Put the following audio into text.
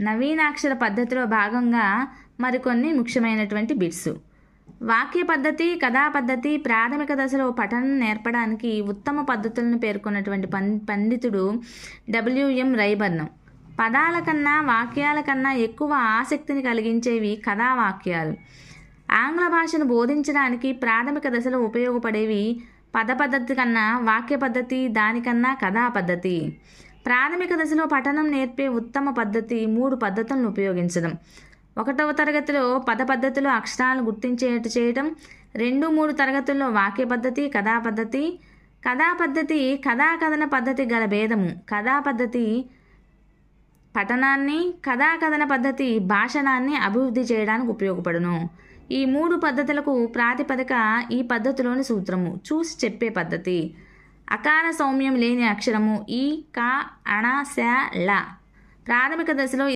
నవీనాక్షర పద్ధతిలో భాగంగా మరికొన్ని ముఖ్యమైనటువంటి బిట్స్. వాక్య పద్ధతి కథా పద్ధతి ప్రాథమిక దశలో పఠనం నేర్పడానికి ఉత్తమ పద్ధతులను పేర్కొన్నటువంటి పం పండితుడు డబ్ల్యూఎం రైబర్నం. పదాల కన్నా వాక్యాల కన్నా ఎక్కువ ఆసక్తిని కలిగించేవి కథా వాక్యాలు ఆంగ్ల భాషను బోధించడానికి ప్రాథమిక దశలో ఉపయోగపడేవి పద పద్ధతి కన్నా వాక్య పద్ధతి దానికన్నా కథా పద్ధతి. ప్రాథమిక దశలో పఠనం నేర్పే ఉత్తమ పద్ధతి మూడు పద్ధతులను ఉపయోగించడం. ఒకటవ తరగతిలో పద పద్ధతిలో అక్షరాలను గుర్తించేట్టు చేయటం. రెండు మూడు తరగతుల్లో వాక్య పద్ధతి కథా పద్ధతి. కథా పద్ధతి కథా కథన పద్ధతి గల భేదము. కథా పద్ధతి పఠనాన్ని కథా కథన పద్ధతి భాషణాన్ని అభివృద్ధి చేయడానికి ఉపయోగపడును. ఈ మూడు పద్ధతులకు ప్రాతిపదిక ఈ పద్ధతిలోని సూత్రము. చూసి చెప్పే పద్ధతి. అకార సౌమ్యం లేని అక్షరము ఈ క అణ శ ల ప్రాథమిక దశలో